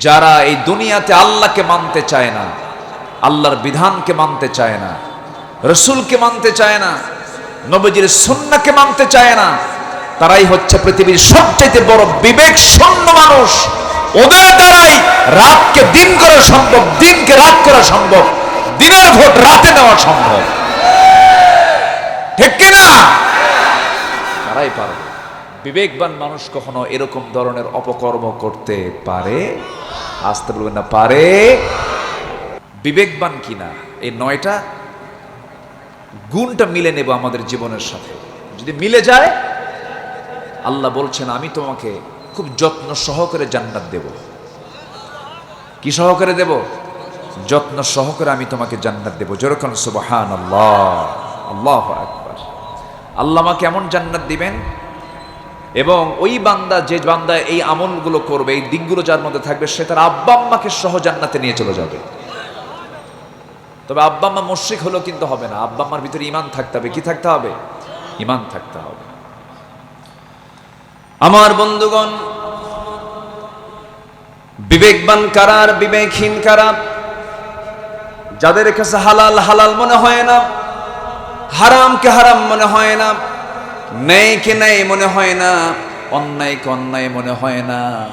যারা এই দুনিয়াতে আল্লাহকে মানতে চায় না, আল্লাহর বিধানকে মানতে চায় না, রসুলকে মানতে চায় না, নবজির সুন্নাকে মানতে চায় না, তারাই হচ্ছে পৃথিবীর সবচেয়ে বড় বিবেক শূন্য মানুষ। ওদের দ্বারাই রাতকে দিন করা সম্ভব, দিনকে রাত করা সম্ভব, দিনের ভোট রাতে নেওয়া সম্ভব। ঠিক কিনা? তারাই পারবে। বিবেকবান মানুষ কখনো এরকম ধরনের অপকর্ম করতে পারে? আসতে বলবেন না, পারে। বিবেকবান কিনা? এই নয়টা গুণটা মিলে নেব আমাদের জীবনের সাথে। যদি মিলে যায়, আল্লাহ বলছেন, আমি তোমাকে খুব যত্ন সহকারে জান্নাত দেব। কি সহকারে দেব? যত্ন সহকারে আমি তোমাকে জান্নাত দেব। যেরকম সুবহান আল্লাহ আল্লাহ আকবার। আল্লাহ আমাকে এমন জান্নাত দিবেন এবং ওই বান্দা যে বান্দা এই আমলগুলো করবে, এই দিকগুলো যার মধ্যে থাকবে, সে তার আব্বা আম্মাকে সহ জান্নাতে নিয়ে চলে যাবে। তবে আব্বা আম্মা মুশ্রিক হলেও কিন্তু হবে না। আব্বা আম্মার ভিতরে ইমান থাকতে হবে। কি থাকতে হবে? ইমান থাকতে হবে। আমার বন্ধুগণ, বিবেকবান কারার বিবেকহীন কারা? যাদের কাছে হালাল হালাল মনে হয় না, হারামকে হারাম মনে হয় না ন্যায়কে ন্যায় মনে হয় না অন্যায়কে অন্যায় মনে হয় না।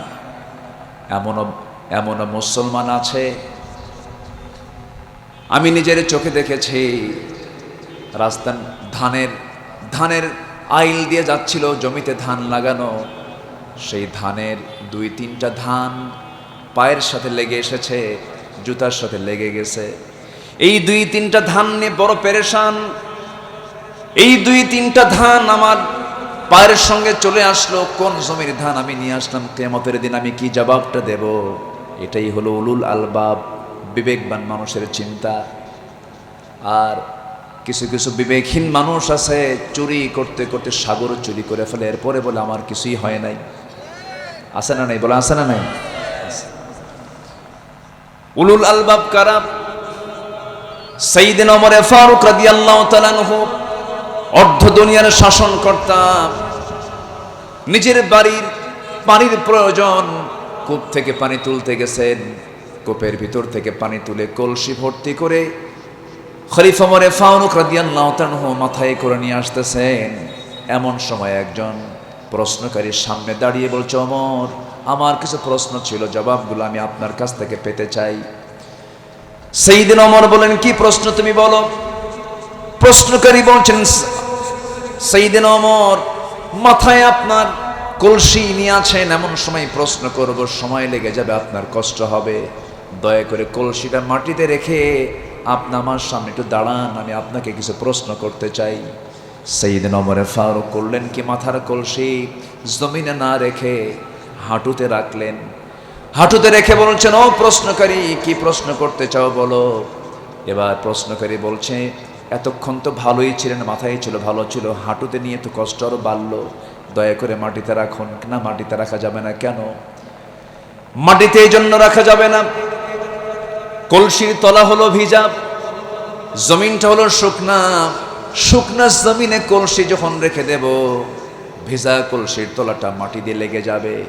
এমনও এমনও মুসলমান আছে। আমি নিজের চোখে দেখেছি রাস্তা ধানের ধানের আইল দিয়ে যাচ্ছিল জমিতে ধান লাগানো। সেই ধানের দুই, তিনটা ধান পায়ের সাথে লেগে এসেছে, জুতার সাথে লেগে গেছে। এই দুই, তিনটা ধান নিয়ে বড় পেরেশান এই দুই তিনটা ধান আমার পায়ের সঙ্গে চলে আসলো, কোন জমির ধান আমি নিয়ে আসলাম? কেমতের দিন আমি কি জবাবটা দেব? এটাই হলো উলুল আলবাব, বিবেকবান মানুষের চিন্তা। আর কিছু কিছু বিবেকহীন মানুষ আছে, চুরি করতে করতে সাগর চুরি করে ফেলে, এরপরে বলে আমার কিছুই হয় নাই। আছে না নাই? বলে, আছে না নাই? উলুল আলবাব কারা? সাইদিন ওমরে ফারুক রাদিয়াল্লাহু তাআলা আনহু অর্ধ দুনিয়ার শাসন কর্তা নিজের বাড়ির পানির প্রয়োজন। কূপ থেকে পানি তুলতে গেছেন। কূপের ভিতর থেকে পানি তুলে কলসি ভর্তি করে খলিফা মরে ফাউনুক রাদিয়াল্লাহু মাথায় করে নিয়ে আসতেছেন। এমন সময় একজন প্রশ্নকারীর সামনে দাঁড়িয়ে বলছে অমর আমার কিছু প্রশ্ন ছিল, জবাবগুলো আমি আপনার কাছ থেকে পেতে চাই। সেই দিন অমর বলেন কি প্রশ্ন তুমি বলো? প্রশ্নকারী বলছেন সেইদিন অমর, মাথায় আপনার কলসি নিয়ে আছেন, এমন সময় প্রশ্ন করব, সময় লেগে যাবে, আপনার কষ্ট হবে। দয়া করে কলসিটা মাটিতে রেখে আপনি আমার সামনে একটু দাঁড়ান, আমি আপনাকে কিছু প্রশ্ন করতে চাই। সেই দিন অমরে ফারুক করলেন কি, মাথার কলসি জমিনে না রেখে হাঁটুতে রাখলেন? হাঁটুতে রেখে বলছেন, ও প্রশ্নকারী, কি প্রশ্ন করতে চাও বলো? এবার প্রশ্নকারী বলছে এতক্ষণ তো ভালোই ছিলেন, মাথায় ছিল ভালো ছিল। হাঁটুতে নিয়ে তো কষ্ট আরও বাড়লো। দয়া করে মাটিতে রাখুন। না, মাটিতে রাখা যাবে না কেন? মাটিতে এই জন্য রাখা যাবে না। কলসির তলা হলো ভিজা, জমিনটা হলো শুকনা। শুকনা জমিনে কলসি যখন রেখে দেব, ভিজা কলসির তলাটা মাটি দিয়ে লেগে যাবে।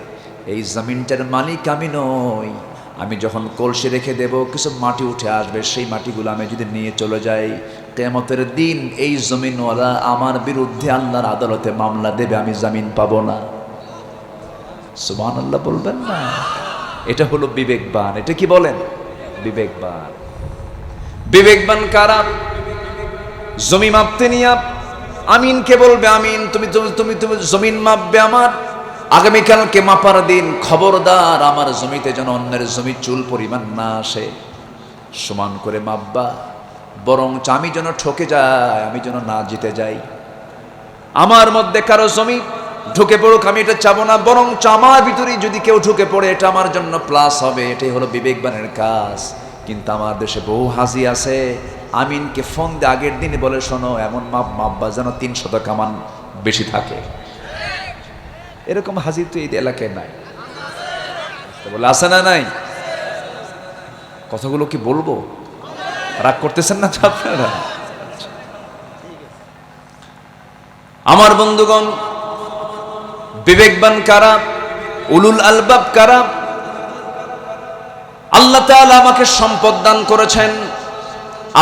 এই জমিনটার মালিক আমি নই। আমি যখন কলসি রেখে দেব, কিছু মাটি উঠে আসবে। সেই মাটিগুলো আমি যদি নিয়ে চলে যাই কেমতের দিন এই জমিনওয়ালা আমার বিরুদ্ধে আল্লাহর আদালতে মামলা দেবে, আমি জামিন পাব না। সুমান আল্লাহ বলবেন না। এটা হলো বিবেকবান। এটা কি বলেন? বিবেকবান। বিবেকবান কারা? জমি মাপতে নিয়ে আমিনকে বলবে, আমিন, তুমি তুমি তুমি তুমি জমিন মাপবে আমার। আগামীকালকে মাপার দিন খবরদার, আমার জমিতে যেন অন্যের জমি চুল পরিমাণ না আসে। সমান করে মাপবা। বরং আমি যেন ঠকে যাই, আমি যেন না জিতে যাই। আমার মধ্যে কারও জমি ঢুকে পড়ুক, আমি এটা চাবো না, বরং আমার ভিতরে যদি কেউ ঢুকে পড়ে, এটা আমার জন্য প্লাস হবে, এটাই হলো বিবেকবানের কাজ। কিন্তু আমার দেশে বহু হাজি আছে, আমিনকে ফোন দিয়ে আগের দিন বলে, শোনো, এমন মাপ মাপবা যেন তিন শত কামান বেশি থাকে। এরকম হাজির তো এই এলাকায় নাই। বলে, আছে না নাই? কথাগুলো কি বলব? রাগ করতেছেন না আপনারা? আমার বন্ধুগণ, বিবেকবান কারা, উলুল আলবাব কারা, আল্লাহ তাআলা আমাকে সম্পদ দান করেছেন,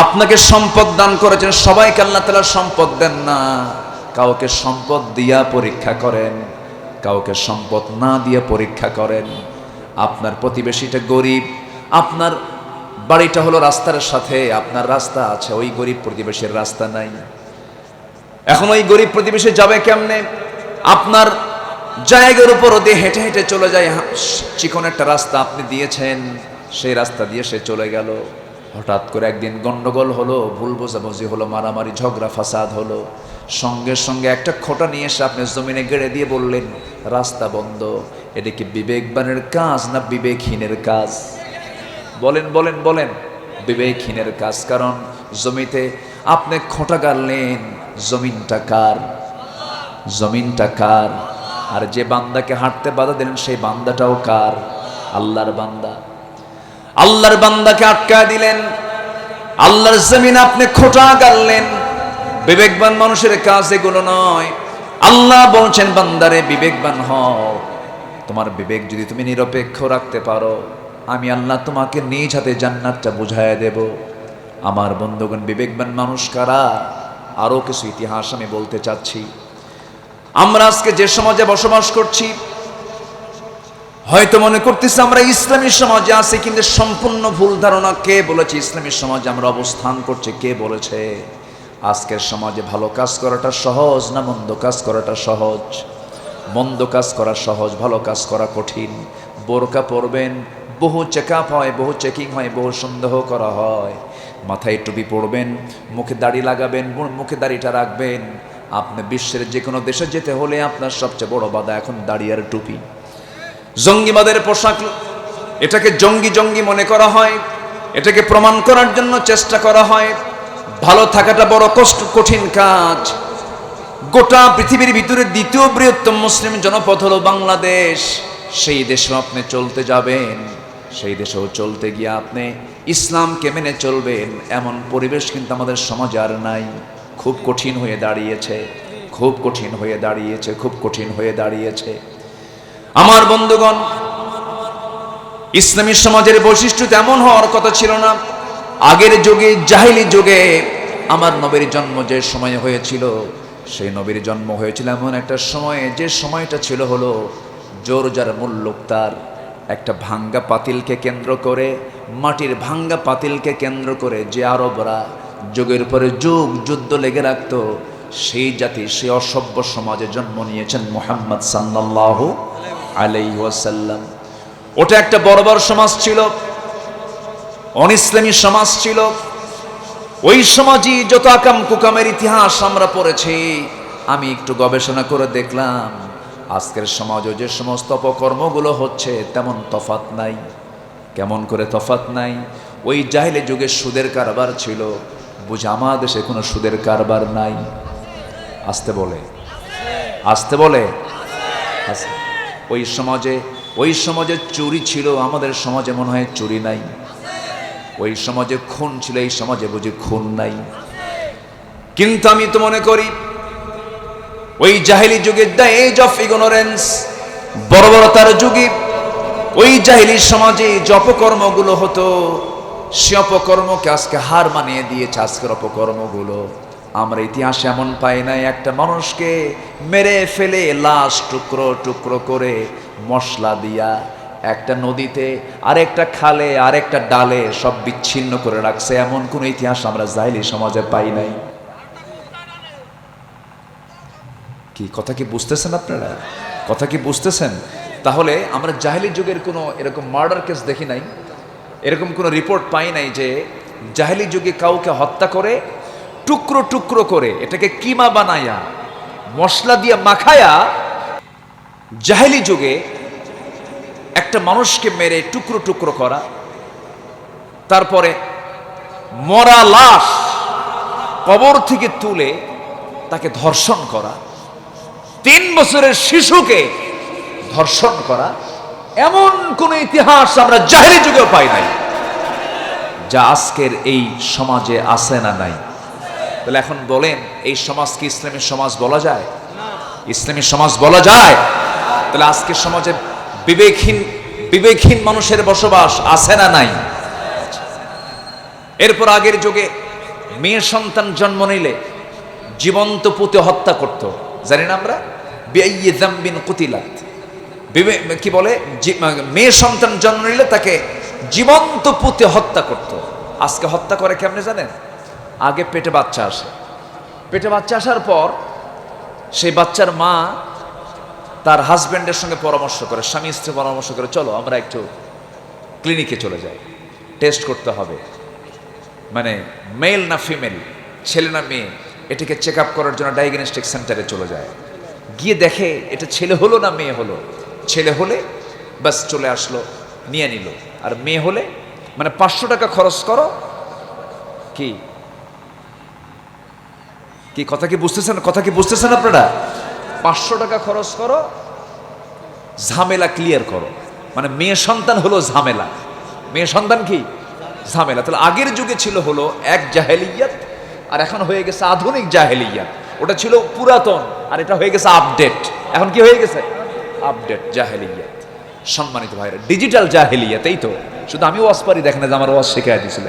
আপনাকে সম্পদ দান করেছেন, সবাইকে আল্লাহ তাআলা সম্পদ দেন না। কাউকে সম্পদ দিয়া পরীক্ষা করেন, কাউকে সম্পদ না দিয়ে পরীক্ষা করেন। আপনার প্রতিবেশীটা গরিব, আপনার বাড়িটা হলো রাস্তার সাথে, আপনার রাস্তা আছে, ওই গরিব প্রতিবেশীর রাস্তা নাই। এখন ওই গরিব প্রতিবেশী যাবে কেমনে? আপনার জায়গার উপর দিয়ে হেঁটে হেঁটে চলে যায় চিকন একটা রাস্তা আপনি দিয়েছেন, সেই রাস্তা দিয়ে সে চলে গেল। হঠাৎ করে একদিন গন্ডগোল হলো, ভুল বোঝাবুঝি হলো, মারামারি, ঝগড়া, ফাসাদ হলো। সঙ্গে সঙ্গে একটা খোটা নিয়ে এসে আপনি জমিনে গেড়ে দিয়ে বললেন, রাস্তা বন্ধ, এটা কি বিবেকবানের কাজ না বিবেকহীনের কাজ? বলেন বলেন বলেন। বিবেকহীনের কাজ কারণ জমিতে আপনি খোঁটা গাড়লেন, জমিনটা কার? জমিনটা কার? আর যে বান্দাকে হাঁটতে বাধা দিলেন, সেই বান্দাটাও কার? আল্লাহর বান্দা। আল্লাহর বান্দাকে আটকা দিলেন। আল্লাহর জমিন আপনি খোঁটা গাড়লেন। বিবেকবান মানুষের কাজ এগুলো নয়। আল্লাহ বলছেন, বান্দারে, বিবেকবান হও। তোমার বিবেক যদি তুমি নিরপেক্ষ রাখতে পারো আমি আল্লাহ তোমাকে নিজ হাতে জান্নাতটা বুঝাইয়া দেব। আমার বন্ধুগণ, বিবেকবান মানুষ কারা? আরও কিছু ইতিহাস আমি বলতে চাচ্ছি। আমরা আজকে যে সমাজে বসবাস করছি, হয়তো মনে করতেছি আমরা ইসলামী সমাজে আছি, কিন্তু সম্পূর্ণ ভুল ধারণা কে বলেছে? ইসলামী সমাজে আমরা অবস্থান করছি, কে বলেছে? আজকের সমাজে ভালো কাজ করাটা সহজ না মন্দ কাজ করাটা সহজ? মন্দ কাজ করা সহজ, ভালো কাজ করা কঠিন। বোরকা পরবেন বহু চেক হয়, বহু চেকিং হয়, বহু সন্দেহ করা হয়। মাথায় টুপি পরবেন, মুখে দাড়ি লাগাবেন মুখে দাড়িটা রাখবেন। আপনি বিশ্বের যে কোনো দেশে যেতে হলে আপনার সবচেয়ে বড় বাধা এখন দাড়ি আর টুপি। জঙ্গিবাদের পোশাক, এটাকে জঙ্গি জঙ্গি মনে করা হয়। এটাকে প্রমাণ করার জন্য চেষ্টা করা হয়। ভালো থাকাটা বড় কষ্ট, কঠিন কাজ। গোটা পৃথিবীর ভিতরে দ্বিতীয় বৃহত্তম মুসলিম জনপদ হলো বাংলাদেশ। সেই দেশেও আপনি চলতে যাবেন। সেই দেশেও চলতে গিয়ে আপনি ইসলামকে মেনে চলবেন, এমন পরিবেশ কিন্তু আমাদের সমাজ আর নাই। খুব কঠিন হয়ে দাঁড়িয়েছে, খুব কঠিন হয়ে দাঁড়িয়েছে, খুব কঠিন হয়ে দাঁড়িয়েছে। আমার বন্ধুগণ, ইসলামী সমাজের বৈশিষ্ট্য তেমন হওয়ার কথা ছিল না। আগের যুগে, জাহিলি যুগে আমার নবীর জন্ম যে সময় হয়েছিল, সেই নবীর জন্ম হয়েছিল এমন একটা সময়ে, যে সময়টা ছিল হলো জোর যার মূল্যক তার। একটা ভাঙ্গা পাতিলকে কেন্দ্র করে, মাটির ভাঙ্গা পাতিলকে কেন্দ্র করে যে আরবরা যুগের পরে যুগ যুদ্ধ লেগে রাখতো, সেই জাতি সে অসভ্য সমাজে জন্ম নিয়েছেন মোহাম্মদ সাল্লাহ আলাই ওয়াসাল্লাম। ওটা একটা বড় বড় সমাজ ছিল, অনিসলামী সমাজ ছিল। ওই সমাজই যত আকাম কুকামের ইতিহাস আমরা পড়েছি। আমি একটু গবেষণা করে দেখলাম আজকের সমাজও যে সমস্ত অপকর্মগুলো হচ্ছে, তেমন তফাত নাই। কেমন করে তফাত নাই? ওই জাহিলে যুগে সুদের কারবার ছিল। বুঝে আমার দেশে কোনো সুদের কারবার নাই। আসতে বলে। আসতে বলে। ওই সমাজে ওই সমাজে চুরি ছিল, আমাদের সমাজে মনে হয় চুরি নাই। ওই সমাজে খুন ছিল, এই সমাজে বুঝি খুন নাই। কিন্তু আমি তো মনে করি ওই জাহিলি যুগে দ্য এজ অফ ইগনোরেন্স বর্বরতার যুগে ওই জাহিলি সমাজে যে অপকর্মগুলো হতো, সে অপকর্মকে আজকে হার মানিয়ে দিয়েছে আজকের অপকর্মগুলো। আমরা ইতিহাসে এমন পাই নাই, একটা মানুষকে মেরে ফেলে লাশ টুকরো টুকরো করে মশলা দিয়া একটা নদীতে, আরেকটা খালে, আরেকটা ডালে সব বিচ্ছিন্ন করে রাখছে। এমন কোন ইতিহাস আমরা জাহিলি সমাজে পাই নাই। কি? কথা কি বুঝতেছেন আপনারা? কথা কি বুঝতেছেন? তাহলে আমরা জাহেলি যুগের কোনো এরকম মার্ডার কেস দেখি নাই, এরকম কোনো রিপোর্ট পাই নাই যে জাহেলি যুগে কাউকে হত্যা করে, টুকরো টুকরো করে, এটাকে কিমা বানায়া, মশলা দিয়ে মাখায়া জাহেলি যুগে একটা মানুষকে মেরে টুকরো টুকরো করা, তারপরে মরা লাশ কবর থেকে তুলে তাকে ধর্ষণ করা তিন বছরের শিশুকে ধর্ষণ করা এমন কোন ইতিহাস আমরা জাহেরি যুগেও পাই নাই, যা আজকের এই সমাজে আছে না নাই। তাহলে এখন বলেন, এই সমাজ কি ইসলামী সমাজ বলা যায়? ইসলামী সমাজ বলা যায়? তাহলে আজকের সমাজে বিবেকহীন বিবেকহীন মানুষের বসবাস আছে না নাই? এরপর আগের যুগে মেয়ে সন্তান জন্ম নিলে জীবন্ত পুঁতে হত্যা করত। জানি না আমরা? বেআইয়ে জাম্বিন কুতিলাত। কি বলে? মেয়ে সন্তান জন্ম নিলে তাকে জীবন্ত পুঁতে হত্যা করত। আজকে হত্যা করে কেমনে জানেন? আগে পেটে বাচ্চা আসে। পেটে বাচ্চা আসার পর সেই বাচ্চার মা তার হাজব্যান্ডের সঙ্গে পরামর্শ করে, স্বামী স্ত্রী পরামর্শ করে, চলো, আমরা একটু ক্লিনিকে চলে যাই। টেস্ট করতে হবে। মানে মেল না ফিমেল, ছেলে না মেয়ে, এটাকে চেক আপ করার জন্য ডায়াগনস্টিক সেন্টারে চলে যায়। গিয়ে দেখে এটা ছেলে হলো না মেয়ে হলো? ছেলে হলে বাস চলে আসলো, নিয়ে নিল। আর মেয়ে হলে মানে পাঁচশো টাকা খরচ করো। কি? কি, কথা কি বুঝতেছেন? কথা কি বুঝতেছেন আপনারা? পাঁচশো টাকা খরচ করো, ঝামেলা ক্লিয়ার করো। মানে মেয়ে সন্তান হলো ঝামেলা। মেয়ে সন্তান কি? ঝামেলা। তাহলে আগের যুগে ছিল হলো এক জাহেলিয়াত, আর এখন হয়ে গেছে আধুনিক জাহেলিয়াত। ওটা ছিল পুরাতন, আর এটা হয়ে গেছে আপডেট এখন কি হয়ে গেছে? আপডেট জাহেলিয়াত। সম্মানিত ভাইরা ডিজিটাল জাহেলিয়াত, এই তো। শুধু আমি ওয়াজ পারি, দেখেন যে আমার ওয়াজ শেখায় দিয়েছিল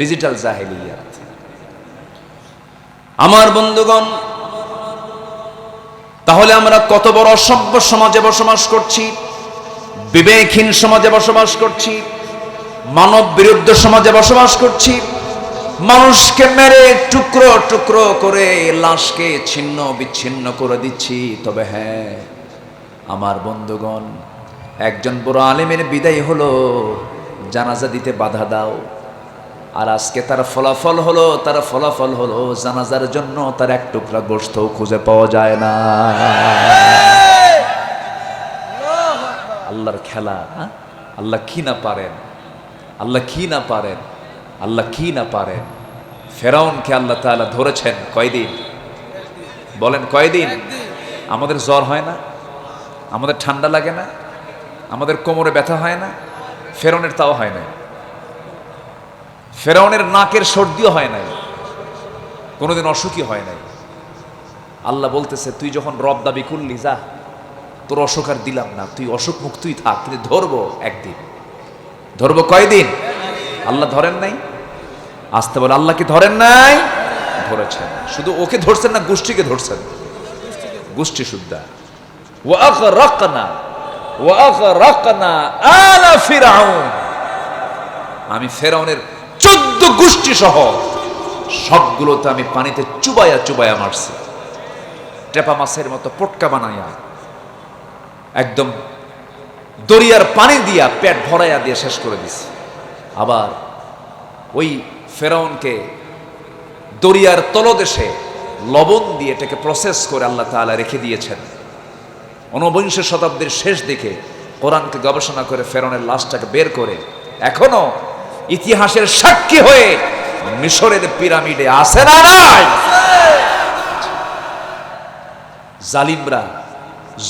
ডিজিটাল জাহেলিয়াত। আমার বন্ধুগণ, তাহলে আমরা কত বড় অসভ্য সমাজে বসবাস করছি, বিবেকহীন সমাজে বসবাস করছি মানব বিরুদ্ধ সমাজে বসবাস করছি মানুষকে মেরে টুকরো টুকরো করে লাশকে ছিন্ন বিচ্ছিন্ন করে দিচ্ছি। তবে হ্যাঁ আমার বন্ধুগণ, একজন বড় আলেমের বিদায় হলো, জানাজা দিতে বাধা দাও। আর আজকে তার ফলাফল হলো, তার ফলাফল হলো জানাজার জন্য তার এক টুকরা গোস্ত খুঁজে পাওয়া যায় না। আল্লাহর খেলা হ্যাঁ? আল্লাহ কি না পারেন? আল্লাহ কি না পারেন? আল্লাহ কি না পারেন? ফেরাউনকে আল্লাহ তাআলা ধরেছেন কয়দিন? বলেন কয়দিন? আমাদের জ্বর হয় না, আমাদের ঠান্ডা লাগে না, আমাদের কোমরে ব্যথা হয় না, ফেরাউনের তাও হয় না ফেরাউনের নাকের সর্দিও হয় নাই, কোনোদিন অসুখই হয় নাই। আল্লাহ বলতেছে, তুই যখন রব দাবি করলি, যা, তোর অসুখ আর দিলাম না, তুই অসুখ মুক্তই থাক কিন্তু ধরবো একদিন। ধরবো কয়দিন? আল্লাহ ধরেন নাই। আসতে বলে, আল্লাহ কি ধরেন নাই? ধরেছেন। শুধু ওকে ধরছেন না, গোষ্ঠীকে ধরছেন। গোষ্ঠী শুদ্ধা। আলা আমি ফেরাউনের চোদ্দ গোষ্ঠী সহ সবগুলোতে আমি পানিতে চুবায়া চুবায়া মারছি। টেপা মাছের মতো পটকা বানাইয়া একদম দরিয়ার পানি দিয়া পেট ভরাইয়া দিয়ে শেষ করে দিছি। আবার ওই ফেরাউনকে দরিয়ার তলদেশে লবণ দিয়ে এটাকে প্রসেস করে আল্লাহ তাআলা রেখে দিয়েছেন। ঊনবিংশ শতাব্দীর শেষ দিকে কোরআনকে গবেষণা করে ফেরনের লাশটাকে বের করে এখনও ইতিহাসের সাক্ষী হয়ে মিশরের পিরামিডে আসে না নাই? জালিমরা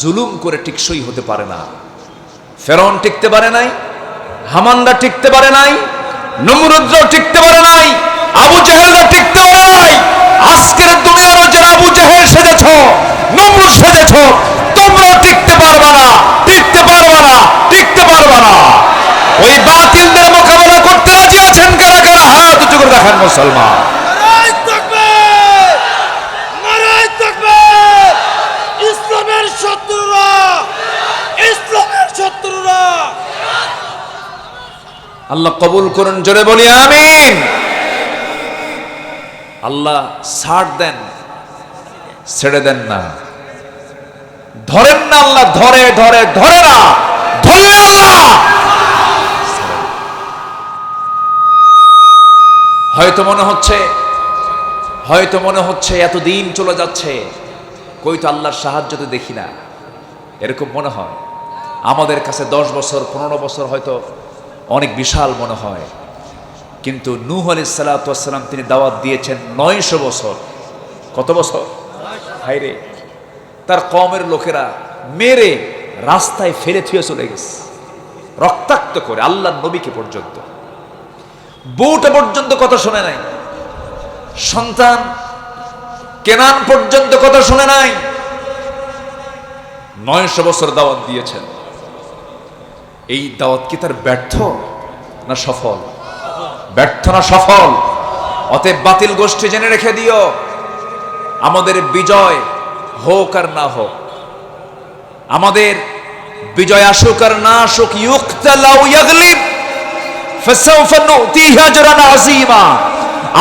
জুলুম করে টিকসই হতে পারে না। ফেরন টিকতে পারে নাই হামানরা টিকতে পারে নাই নমরুদ্র টিকতে পারে নাই, আবু জাহেলরা টিকতে পারে নাই। আজকের দুনিয়ারও যারা আবু জাহেল সেজেছ, নমরুদ সেজেছ তোমরা টিকতে পারবা না, টিকতে পারবা না, টিকতে পারবা না। ওই বাতিলদের মোকাবেলা করতে রাজি আছেন কারা কারা? হাত উঁচু করে দেখেন মুসলমান। আল্লাহ কবুল করুন, জোরে বলি, আমিন। আল্লাহ ছাড় দেন, ছেড়ে দেন না। ধরেন না আল্লাহ, ধরে ধরে ধরে না, ধরলে আল্লাহ। হয়তো মনে হচ্ছে, হয়তো মনে হচ্ছে এত দিন চলে যাচ্ছে, কই তো আল্লাহর সাহায্য তো দেখি না। এরকম মনে হয়। আমাদের কাছে দশ বছর, পনেরো বছর হয়তো অনেক বিশাল মনে হয়। কিন্তু নূহ আলি সালাতাম তিনি দাওয়াত দিয়েছেন নয়শো বছর। কত বছর? হাইরে তার কমের লোকেরা মেরে রাস্তায় ফেলে থুয়ে চলে গেছে। রক্তাক্ত করে আল্লাহ নবীকে পর্যন্ত। বউটা পর্যন্ত কথা শোনে নাই। সন্তান কেনান পর্যন্ত কথা শুনে নাই। নয়শো বছর দাওয়াত দিয়েছেন। এই দাওয়াত কি তার ব্যর্থ না সফল? ব্যর্থ না সফল? অতএব বাতিল গোষ্ঠী জেনে রেখে দিও, আমাদের বিজয় হোক আর না হোক। আমাদের বিজয় আসুক আর না আসুক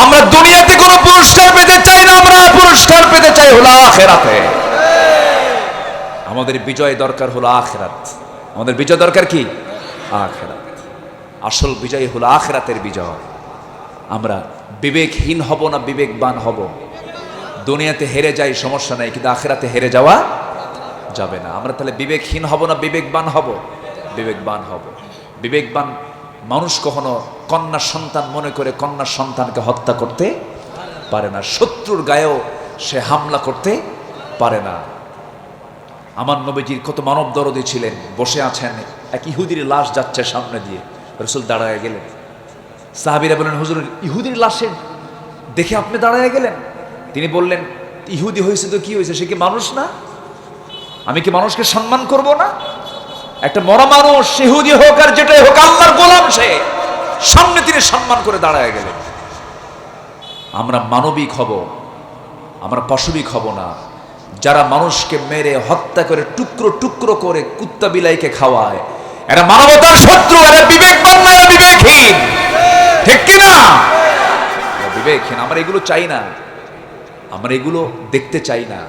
আমরা দুনিয়াতে কোনো পুরস্কার পেতে চাই না, আমরা পুরস্কার পেতে চাই হলো আখিরাতে। আমাদের বিজয় দরকার হলো আখিরাত। আমাদের বিজয় দরকার কি? আখিরাত। আসল বিজয় হলো আখিরাতের বিজয়। আমরা বিবেকহীন হব না বিবেকবান হব। দুনিয়াতে হেরে যাই সমস্যা নাই, কিন্তু আখিরাতে হেরে যাওয়া যাবে না। আমরা তাহলে বিবেকহীন হব না বিবেকবান হব? বিবেকবান হব। বিবেকবান মানুষ কখনো কন্যা সন্তান মনে করে কন্যা সন্তানকে হত্যা করতে পারে না। শত্রুর গায়েও সে হামলা করতে পারে না। আমার নবীজির কত মানব দরদি ছিলেন, বসে আছেন, এক ইহুদির লাশ যাচ্ছে সামনে দিয়ে। রসুল দাঁড়ায় গেলেন। সাহাবিরা বলেন হুজুর, ইহুদির লাশের দেখে আপনি দাঁড়ায় গেলেন? তিনি বললেন, ইহুদি হয়েছে তো কি হয়েছে? সে কি মানুষ না? আমি কি মানুষকে সম্মান করব না? একটা মরা মানুষ ইহুদি হোক আর যেটাই হোক, আল্লাহর গোলাম সে। সামনে তিনি সম্মান করে দাঁড়ায় গেলেন। আমরা মানবিক হব, আমরা পাশবিক হব না। যারা মানুষকে মেরে, হত্যা করে, টুকরো টুকরো করে কুত্তা বিলাইকে খাওয়ায়, এরা মানবতার শত্রু, এরা বিবেকবান বিবেকহীন। ঠিক কি না এরা বিবেকহীন। আমরা এগুলো চাই না। আমরা এগুলো দেখতে চাই না।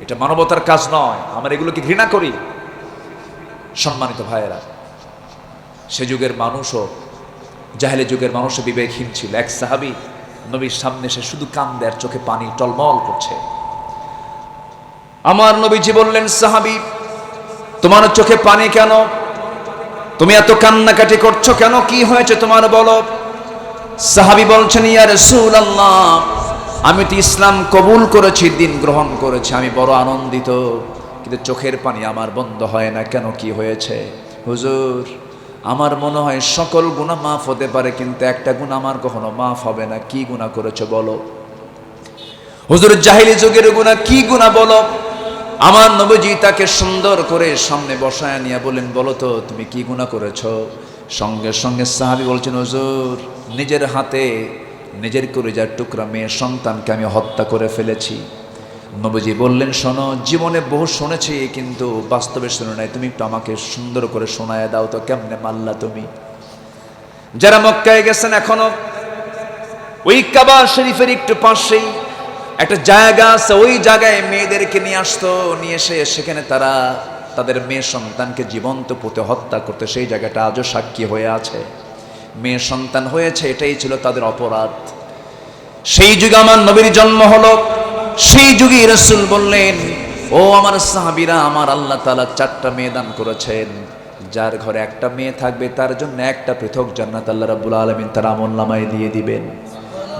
এটা মানবতার কাজ নয়। আমরা এগুলোকে ঘৃণা করি। সম্মানিত ভাইয়েরা, সে যুগের মানুষও, জাহেলে যুগের মানুষও বিবেকহীন ছিল। এক সাহাবি নবীর সামনে সে শুধু কান্দে আর চোখে পানি টলমল করছে। আমার নবীজি বললেন, সাহাবি, তোমার চোখে পানি কেন? তুমি এত কান্নাকাটি করছ কেন? কি হয়েছে তোমার বলো? সাহাবি বলছেন, ইয়া রাসূলুল্লাহ, আমি তো ইসলাম কবুল করেছি, দিন গ্রহণ করেছি, আমি বড় আনন্দিত। কিন্তু চোখের পানি আমার বন্ধ হয় না, কেন কি হয়েছে? হুজুর, আমার মনে হয় সকল গুণা মাফ হতে পারে, কিন্তু একটা গুণ আমার কখনো মাফ হবে না। কি গুণা করেছ বলো? হুজুর, জাহিলি যুগের গুণা কি গুণা বলো? আমার নবজি তাকে সুন্দর করে সামনে বসায় নিয়ে বলেন বলো তো, তুমি কি গুণা করেছ? সঙ্গে সঙ্গে সাহাবি বলছেন, হুজুর, নিজের হাতে নিজের করে যার টুকরা মেয়ে সন্তানকে আমি হত্যা করে ফেলেছি। নবজি বললেন, শোনো, জীবনে বহু শুনেছি, কিন্তু বাস্তবে শুনে নাই। তুমি একটু আমাকে সুন্দর করে শোনায় দাও তো, কেমনে মাল্লা তুমি? যারা মক্কায় গেছেন এখনও, ওই কাবা শরীফের একটু পাশেই একটা জায়গা আছে, ওই জায়গায় মেয়েদেরকে নিয়ে আসতো, নিয়ে এসে সেখানে তারা তাদের মেয়ে সন্তানকে জীবন্ত পুঁতে হত্যা করতে, সেই জায়গাটা আজও সাক্ষী হয়ে আছে। মেয়ে সন্তান হয়েছে, এটাই ছিল তাদের অপরাধ। সেই যুগে আমার নবীর জন্ম হলো, সেই যুগে রসুল বললেন, ও আমার সাহাবিরা, আমার আল্লাহ তালা চারটা মেয়ে দান করেছেন। যার ঘরে একটা মেয়ে থাকবে, তার জন্য একটা পৃথক জান্নাত আল্লাহ রাব্বুল আলমিন তার আমল নামায় দিয়ে দিবেন।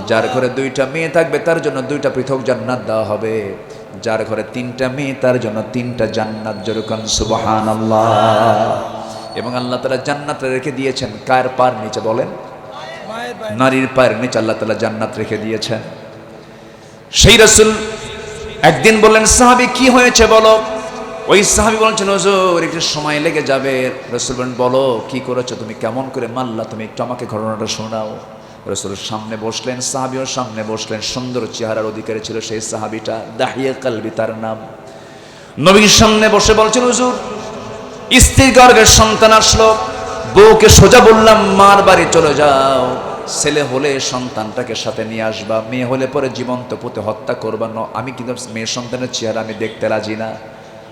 যার ঘরে দুইটা মেয়ে থাকবে, তার জন্য দুইটা পৃথক জান্নাত দেওয়া হবে। যার ঘরে তিনটা মেয়ে, তার জন্য তিনটা জান্নাত। যেরকম সুবাহান এবং আল্লাহ তালা জান্নাত রেখে দিয়েছেন। কার পার নিচে বলেন? নারীর পায়ের নিচে আল্লাহ তালা জান্নাত রেখে দিয়েছেন। সেই রসুল একদিন বললেন, সাহাবি, কি হয়েছে বলো? ওই সাহাবি বলছেন, হুজুর, একটু সময় লেগে যাবে। রসুল বলেন, বলো, কি করেছ? তুমি কেমন করে মারলা? তুমি একটু আমাকে ঘটনাটা শোনাও। রসুলের সামনে বসলেন, সাহাবিও সামনে বসলেন, সুন্দর চেহারার অধিকারী ছিল সেই সাহাবিটা, দাহিয়া কালবি তার নাম। নবীর সামনে বসে বলছেন, হুজুর, স্ত্রীর গর্ভের সন্তান আসলো, বউকে সোজা বললাম, মার বাড়ি চলে যাও, ছেলে হলে সন্তানটাকে সাথে নিয়ে আসবা, মেয়ে হলে পরে জীবন্ত পুঁতে হত্যা করবা, ন, আমি কিন্তু মেয়ে সন্তানের চেহারা আমি দেখতে রাজি না।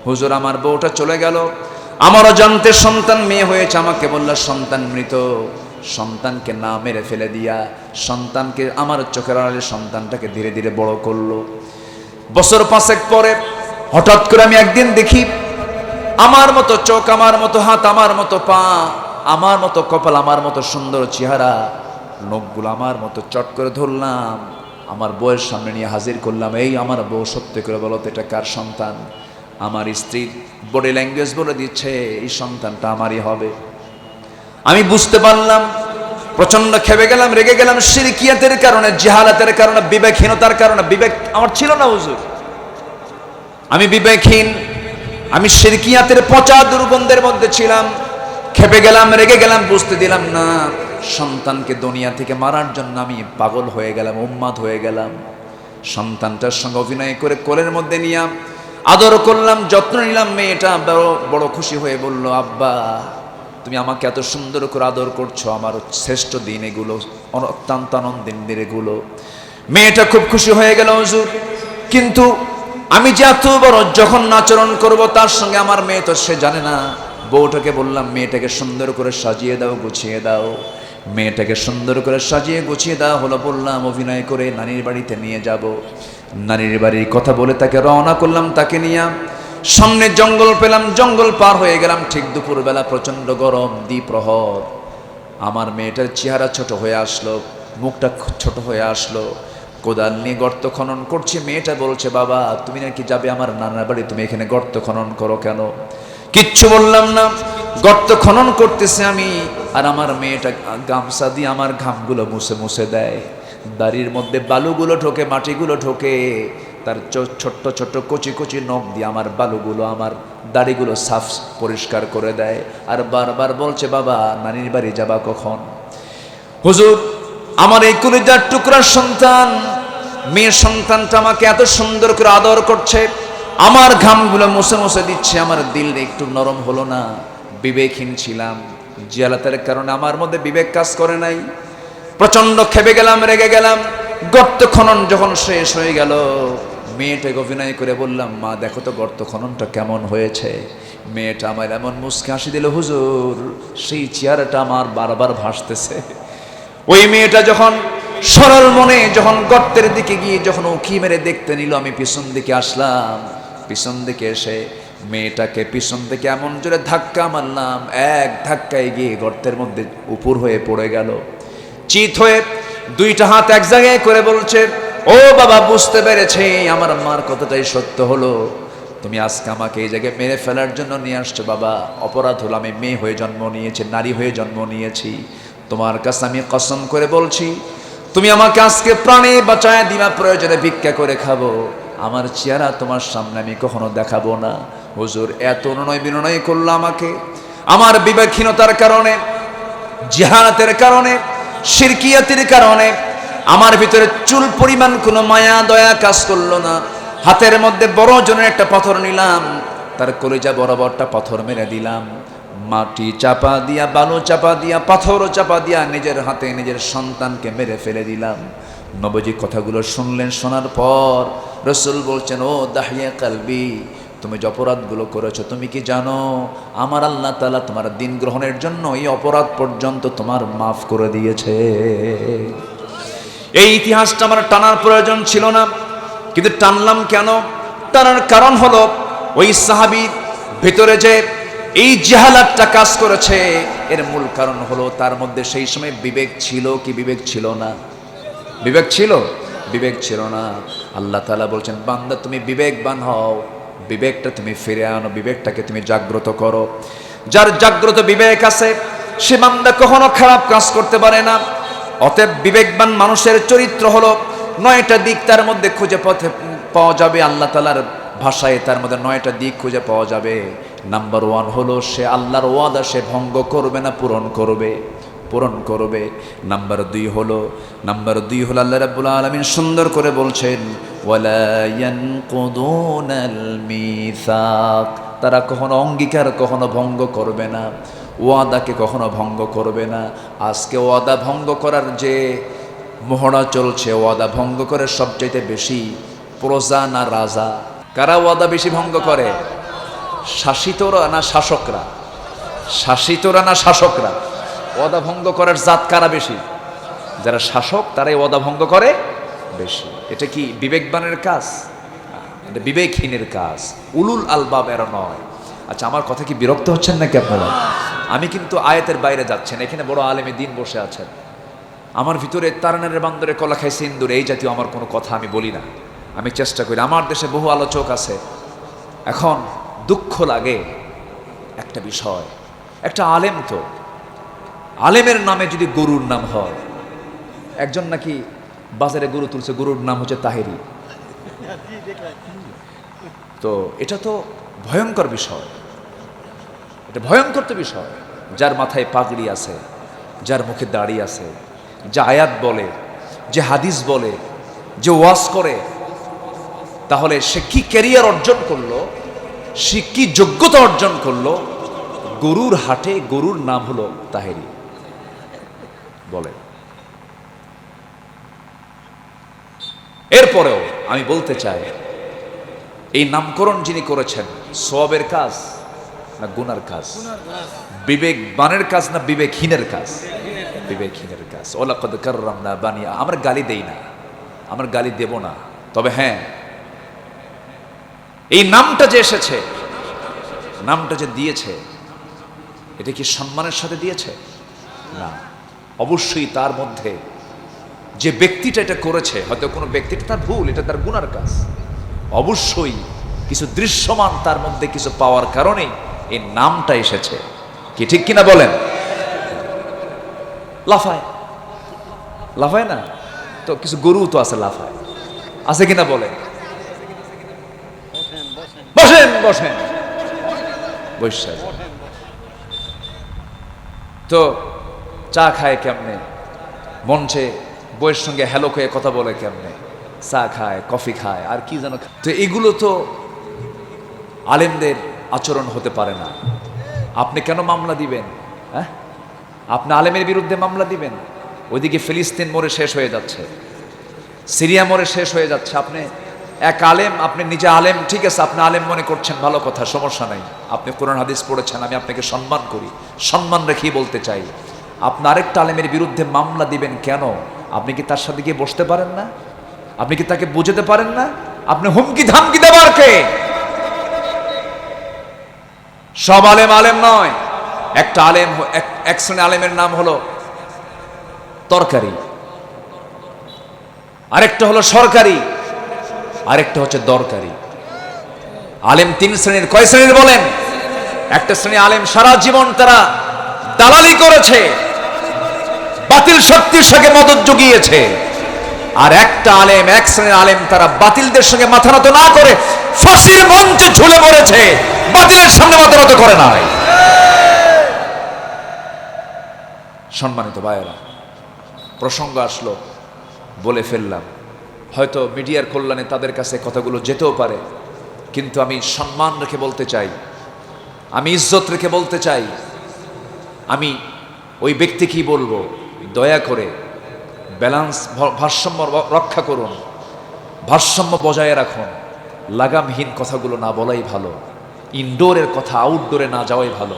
হুজুর, আমার বউটা চলে গেল, আমারও জানতে সন্তান, মেয়ে হয়েছে, আমাকে বলল, সন্তান মৃত। সন্তানকে না মেরে ফেলে দিয়া, সন্তানকে আমার চোখের আড়ালে সন্তানটাকে ধীরে ধীরে বড় করল। বছর পাঁচেক পরে হঠাৎ করে আমি একদিন দেখি, আমার মতো চোখ, আমার মতো হাত, আমার মতো পা, আমার মতো কপাল, আমার মতো সুন্দর চেহারা নখগুলো আমার মতো চট করে ধরলাম, আমার বউয়ের সামনে নিয়ে হাজির করলাম, এই আমার বউ সত্যি করে বলো তো, এটা কার সন্তান? আমার স্ত্রীর বডি ল্যাঙ্গুয়েজ বলে দিচ্ছে, এই সন্তানটা আমারই হবে। আমি বুঝতে পারলাম প্রচণ্ড খেপে গেলাম, রেগে গেলাম সিরিকিয়াতের কারণে, জেহালাতের কারণে, বিবেকহীনতার কারণে। বিবেক আমার ছিল না হুজুর। আমি বিবেকহীন, আমি সিরকিয়াতের পচা দুর্গন্ধের মধ্যে ছিলাম খেপে গেলাম, রেগে গেলাম, বুঝতে দিলাম, না, সন্তানকে দুনিয়া থেকে মারার জন্য আমি পাগল হয়ে গেলাম, উম্মাদ হয়ে গেলাম। সন্তানটার সঙ্গে অভিনয় করে কোলের মধ্যে নিয়ে আদর করলাম, যত্ন নিলাম, মেয়েটা বড় বড় খুশি হয়ে বলল, আব্বা তুমি আমাকে এত সুন্দর করে আদর করছ, আমার শ্রেষ্ঠ দিন এগুলো অত্যন্ত আনন্দিন দিন এগুলো। মেয়েটা খুব খুশি হয়ে গেল হুজুর। কিন্তু আমি যে এত বড় যখন আচরণ করব, তার সঙ্গে আমার মেয়ে তো সে জানে না। বউটাকে বললাম, মেয়েটাকে সুন্দর করে সাজিয়ে দাও, গুছিয়ে দাও। মেয়েটাকে সুন্দর করে সাজিয়ে গুছিয়ে দেওয়া হলো বললাম, অভিনয় করে নানির বাড়িতে নিয়ে যাব। নানির বাড়ির কথা বলে তাকে রওনা করলাম, তাকে নিয়ে সামনে জঙ্গল পেলাম, জঙ্গল পার হয়ে গেলাম, ঠিক দুপুরবেলা প্রচণ্ড গরম, দ্বিপ্রহর। আমার মেয়েটার চেহারা ছোট হয়ে আসলো, মুখটা ছোট হয়ে আসলো। কোদাল নিয়ে গর্ত খনন করছে, মেয়েটা বলছে, বাবা, তুমি নাকি যাবে আমার নানার বাড়ি, তুমি এখানে গর্ত খনন করো কেন? কিচ্ছু বললাম না, গর্ত খনন করতেছে আমি, আর আমার মেয়েটা গামছা দিয়ে আমার ঘামগুলো মুছে মুছে দেয়। দাড়ির মধ্যে বালুগুলো ঢোকে, মাটিগুলো ঢোকে তার ছোট্ট ছোট্ট কচি কচি নখ দিয়ে আমার বালুগুলো, আমার দাড়িগুলো সাফ পরিষ্কার করে দেয়। আর বারবার বলছে, বাবা, নানির বাড়ি যাবা কখন? হুজুর, আমার এই কলিজার টুকরার সন্তান মেয়ের সন্তানটা আমাকে এত সুন্দর করে আদর করছে। আমার ঘামগুলো মুছে মুছে দিচ্ছে, আমার দিল একটু নরম হলো না। বিবেকহীন ছিলাম, জিয়ালাতের কারণে আমার মধ্যে বিবেক কাজ করে নাই। প্রচণ্ড খেপে গেলাম, রেগে গেলাম। গর্ত খনন যখন শেষ হয়ে গেল মেয়েটাকে অভিনয় করে বললাম, মা, দেখো তো গর্ত খননটা কেমন হয়েছে। মেয়েটা আমার এমন মুসকে হাসি দিল, হুজুর, সেই চেয়ারটা আমার বারবার ভাসতেছে। ওই মেয়েটা যখন সরল মনে যখন গর্তের দিকে গিয়ে যখন উকি মেরে দেখতে নিল, আমি পিছন দিকে আসলাম। পিছন দিকে এসে মেয়েটাকে পিছন থেকে এমন জোরে ধাক্কা মারলাম, এক ধাক্কায় গিয়ে গর্তের মধ্যে উপর হয়ে পড়ে গেল। চিত হয়ে দুইটা হাত এক জায়গায় করে বলছে ও বাবা, বুঝতে পেরেছে, আমার মার কতটাই সত্য হলো। তুমি আজকে আমাকে এই জায়গায় মেরে ফেলার জন্য নিয়ে আসছো, বাবা। অপরাধ হলো, আমি মেয়ে হয়ে জন্ম নিয়েছি, নারী হয়ে জন্ম নিয়েছি। তোমার কাছে আমি কসম করে বলছি, তুমি আমাকে আজকে প্রাণে বাঁচায় দিবা, প্রয়োজনে ভিক্ষা করে খাব। আমার চেহারা তোমার সামনে আমি কখনো দেখাবো না। হুজুর, এত অনুনয় বিনয় করল আমাকে। আমার বিবেকহীনতার কারণে জেহানাতের কারণে, শিরকিয়াতের কারণে আমার ভিতরে চুল পরিমাণ কোনো মায়া, দয়া কাজ করল না। হাতের মধ্যে বড় জনের একটা পাথর নিলাম, তার কলিজা বরাবরটা পাথর মেরে দিলাম। মাটি চাপা দিয়া, বালু চাপা দিয়া, পাথর চাপা দিয়া নিজের হাতে নিজের সন্তানকে মেরে ফেলে দিলাম। নবজি কথাগুলো শুনলেন, শোনার পর রসুল বলছেন, ও দাহিয়া কালবি, তুমি যে অপরাধগুলো করেছ, তুমি কি জানো? আমার আল্লাহ তালা তোমার দিন গ্রহণের জন্য এই অপরাধ পর্যন্ত তোমার মাফ করে দিয়েছে। এই ইতিহাসটা আমার টানার প্রয়োজন ছিল না। কিন্তু টানলাম কেন? টানার কারণ হলো, ওই সাহাবির ভেতরে যে এই জেহালাতটা কাজ করেছে, এর মূল কারণ হলো তার মধ্যে সেই সময় বিবেক ছিল কি বিবেক ছিল না? বিবেক ছিল? বিবেক ছিল না। আল্লাহ তালা বলছেন, বান্দা, তুমি বিবেকবান হও, বিবেকটা তুমি ফিরে আনো, বিবেকটাকে তুমি জাগ্রত করো। যার জাগ্রত বিবেক আছে, সে বান্দা কখনো খারাপ কাজ করতে পারে না। অতএব বিবেকবান মানুষের চরিত্র হলো নয়টা দিক তার মধ্যে খুঁজে পথে পাওয়া যাবে, আল্লাহ তালার ভাষায় তার মধ্যে নয়টা দিক খুঁজে পাওয়া যাবে। নাম্বার ওয়ান হলো সে আল্লাহর ওয়াদা সে ভঙ্গ করবে না, পূরণ করবে পূরণ করবে। নাম্বার দুই হলো নাম্বার দুই হলো আল্লাহ রাব্বুল আলামিন সুন্দর করে বলছেন তারা কখনো অঙ্গীকার, কখনো ভঙ্গ করবে না। ওয়াদাকে কখনো ভঙ্গ করবে না। আজকে ওয়াদা ভঙ্গ করার যে মহড়া চলছে, ওয়াদা ভঙ্গ করে সবচাইতে বেশি প্রজা না রাজা? কারা ওয়াদা বেশি ভঙ্গ করে? শাসিতরা না শাসকরা? শাসিতরা না শাসকরা? ওয়াদা ভঙ্গ করার জাত কারা বেশি? যারা শাসক, তারাই ওয়াদা ভঙ্গ করে বেশি। এটা কি বিবেকবানের কাজ? এটা বিবেকহীনের কাজ। উলুল আলবাব এরা নয়। আচ্ছা আমার কথা কি বিরক্ত হচ্ছেন নাকি আপনারা? আমি কিন্তু আয়াতের বাইরে যাচ্ছেন, এখানে বড় আলেমে দিন বসে আছেন। আমার ভিতরে তারানের বান্দরে কলা খাই সিন্দুর, এই জাতীয় আমার কোনো কথা আমি বলি না। আমি চেষ্টা করি, আমার দেশে বহু আলোচক আছে। এখন দুঃখ লাগে একটা বিষয়, একটা আলেম তো। আলেমের নামে যদি গরুর নাম হয়, একজন নাকি বাজারে গরু তুলছে, গরুর নাম হচ্ছে তাহেরি। তো এটা তো ভয়ঙ্কর বিষয়। এটা ভয়ঙ্কর তো বিষয়। যার মাথায় পাগড়ি আছে, যার মুখে দাড়ি আছে, যে আয়াত বলে, যে হাদিস বলে, যে ওয়াজ করে, তাহলে সে কি ক্যারিয়ার অর্জন করল? সে কি যোগ্যতা অর্জন করল? গরুর হাটে গরুর নাম হলো তাহেরি। বলে। এরপরেও আমি বলতে চাই এই নামকরণ যিনি করেছেন সবের কাজ না গুনার কাজ? বিবেক বানের কাজ না বিবেকহীনের কাজ? বিবেকহীনের কাজ। ওলাকদ কাররাম না বানিয়া আমরা গালি দেই না। আমরা গালি দেব না। তবে হ্যাঁ এই নামটা যে এসেছে, নামটা যে দিয়েছে, এটা কি সম্মানের সাথে দিয়েছে? না। অবশ্যই তার মধ্যে যে ব্যক্তিটা এটা করেছে, হয়তো কোনো ব্যক্তিটা তার ভুল, এটা তার গুনার কাজ। অবশ্যই কিছু দৃশ্যমান তার মধ্যে কিছু পাওয়ার কারণে এই নামটা এসেছে। কি ঠিক কিনা বলেন? লাফায়। লাফায় না? তো কিছু গরু তো আছে লাফায়। আছে কিনা বলেন? বসেন বসেন। বৈশা তো চা খায় কেমনে? মঞ্চে বইয়ের সঙ্গে হ্যালো করে কথা বলে কেমনে? চা খায়, কফি খায়, আর কি যেন তো এগুলো তো আলেমদের আচরণ হতে পারে না। আপনি কেন মামলা দিবেন? হ্যাঁ? আপনি আলেমের বিরুদ্ধে মামলা দিবেন? ওইদিকে ফিলিস্তিন মরে শেষ হয়ে যাচ্ছে। সিরিয়া মরে শেষ হয়ে যাচ্ছে। আপনি এক আলেম, আপনি নিজে আলেম, ঠিক আছে, আপনি আলেম মনে করছেন, ভালো কথা, সমস্যা নাই। আপনি কোরআন, হাদিস পড়েছেন, আমি আপনাকে সম্মান করি। সম্মান রেখেই বলতে চাই, আপনি আরেকটা আলেমের বিরুদ্ধে মামলা দিবেন কেন? আপনি কি তার সাথে গিয়ে বসতে পারেন না? আপনি কি তাকে বুঝাতে পারেন না? আপনি হুমকি ধামকি দেবার কে? সব আলেম আলেম নয়। একটা আলেম এক- শ্রেণি আলেমের নাম হলো তরকারি। আরেকটা হলো সরকারি। আরেকটা হচ্ছে দরকারি। আলেম তিন শ্রেণির কয় শ্রেণির বলেন? একটা শ্রেণি আলেম সারা জীবন তারা দালালি করেছে, বাতিল শক্তির সঙ্গে মদত জুগিয়েছে। আর একটা আলেম, এক শ্রেণির আলেম তারা বাতিলদের সঙ্গে মাথা নত না করে ফাঁসির মঞ্চে ঝুলে পড়েছে। বাতিলের সামনে মাথা নত করে নাই। সম্মানিত ভাইয়েরা, প্রসঙ্গ আসলো, বলে ফেললাম। হয়তো মিডিয়ার কল্যাণে তাদের কাছে কথাগুলো যেতেও পারে, কিন্তু আমি সম্মান রেখে বলতে চাই, আমি ইজ্জত রেখে বলতে চাই, আমি ওই ব্যক্তি কি বলব, দয়া করে ব্যালান্স ভারসাম্য রক্ষা করুন। ভারসাম্য বজায় রাখুন। লাগামহীন কথাগুলো না বলাই ভালো। ইনডোরের কথা আউটডোরে না যাওয়াই ভালো।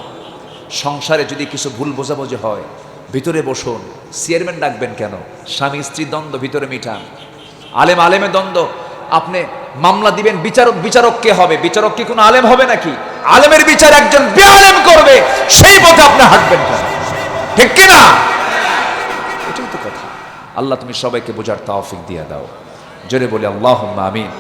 সংসারে যদি কিছু ভুল বোঝাবুঝি হয়, ভিতরে বসুন। চেয়ারম্যান ডাকবেন কেন? স্বামী স্ত্রী দ্বন্দ্ব ভিতরে মিটান। আলেম, আলেমে দ্বন্দ্ব। আপনি মামলা দিবেন, বিচারক বিচারক কে হবে? বিচারক কি কোনো আলেম হবে নাকি? আলেমের বিচার একজন বেআলেম করবে, সেই পথে আপনি হাঁটবেন কেন? ঠিক কিনা? আল্লাহ তুমি সবাইকে বোঝার তাওফিক দিয়ে দাও। জোরে বলি আল্লাহ আমিন।